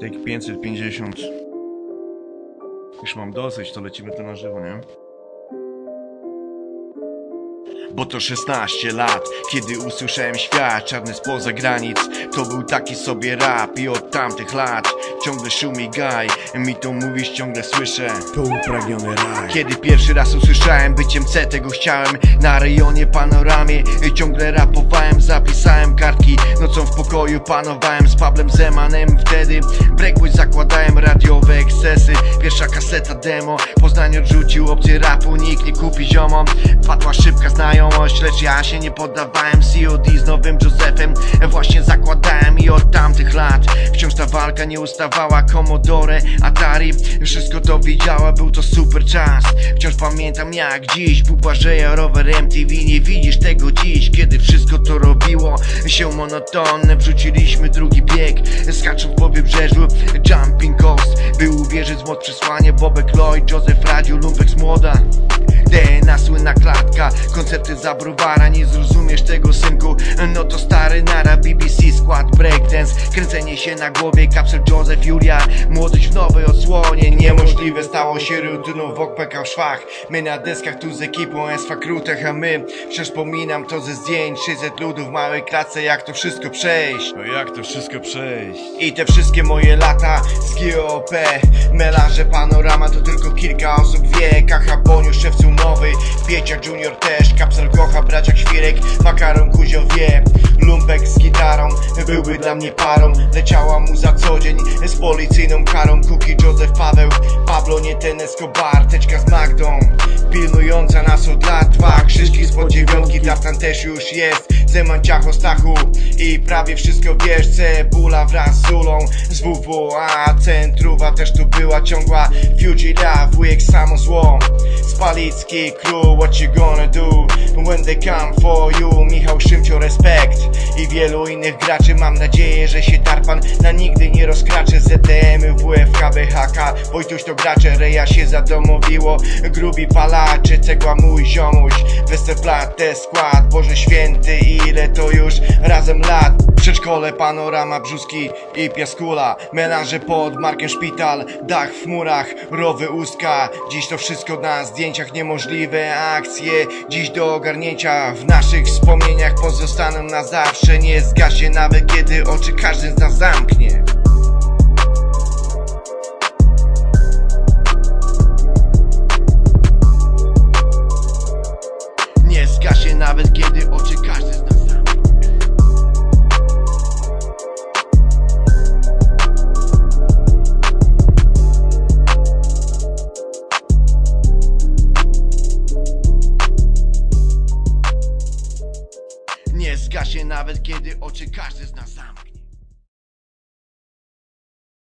Take 550. Już mam dosyć, to lecimy tu na żywo, nie? Bo to 16 lat, kiedy usłyszałem świat czarny spoza granic To był taki sobie rap i od tamtych lat Ciągle szumi gaj, mi to mówisz ciągle słyszę. To upragniony raj. Kiedy pierwszy raz usłyszałem byciem C, tego chciałem. Na rejonie panoramie ciągle rapowałem Zapisałem kartki, nocą w pokoju panowałem Z Pablem Zemanem. Wtedy Breakboy zakładałem radiowe ekscesy. Pierwsza kaseta demo Poznań odrzucił opcję rapu, nikt nie kupi ziomom Padła szybka znajomość, lecz ja się nie poddawałem. COD z nowym Josephem Właśnie zakładałem i od tamtych lat Wciąż ta walka nie ustawała Commodore, Atari. Wszystko to widziała, był to super czas. Wciąż pamiętam jak dziś Bubarzeja, rower MTV Nie widzisz tego dziś, kiedy wszystko to robiło się monotonne. Wrzuciliśmy drugi bieg Skacząc po wybrzeżu. Jumping Coast Był wierzyć mod przesłanie. Bobek Lloyd, Joseph Radio, Lumpek z młoda DNA słynna klatka, koncerty za browara. Nie zrozumiesz tego synku, no to stary nara BBC Kręcenie się na głowie, kapsel Joseph Julia. Młodość w nowej odsłonie, niemożliwe stało się rutyną w szwach, my na deskach tu z ekipą SV Krutech A my, wspominam to ze zdjęć 600 ludów w małej klatce, jak to wszystko przejść? No jak to wszystko przejść? i te wszystkie moje lata GOP Melanże panorama to tylko kilka osób wie Kacha Boniu, szewcu nowy. Piecia Junior też, Kapsel Gocha, bracia Świrek Makaron Kuzio wie. Lumpek z gitarą byłby dla mnie parą. Leciała mu za co dzień z policyjną karą. Kuki Józef Paweł, Pablo nie ten Escobar Teczka z Magdą, pilnująca nas od lat Dwa. Krzyżki spod dziewiątki, Tartan też już jest Zeman Ciacho Stachu i prawie wszystko wiesz Cebula wraz z Zulą z WWA Centruwa też tu była ciągła Fugilia, wujek samo zło. Spalicki crew, what you gonna do They come for you Michał Szymcio, respekt. I wielu innych graczy Mam nadzieję, że się Tarpan na nigdy nie rozkracze. ZTM, WFK, BHK Wojtuś to gracze, Reja się zadomowiło. Grubi palacze, cegła mój ziomuś. Westerplatte skład, Boże Święty Ile to już razem lat Przedszkole, panorama, brzuski i piaskula. Melanże pod Markiem Szpital Dach w murach, rowy ustka. Dziś to wszystko na zdjęciach niemożliwe akcje. Dziś do ogarnięcia w naszych wspomnieniach Pozostaną na zawsze. Nie zgaśnie nawet kiedy oczy każdy z nas zamknie Nie zgaśnie nawet kiedy oczy każdy z nas zamknie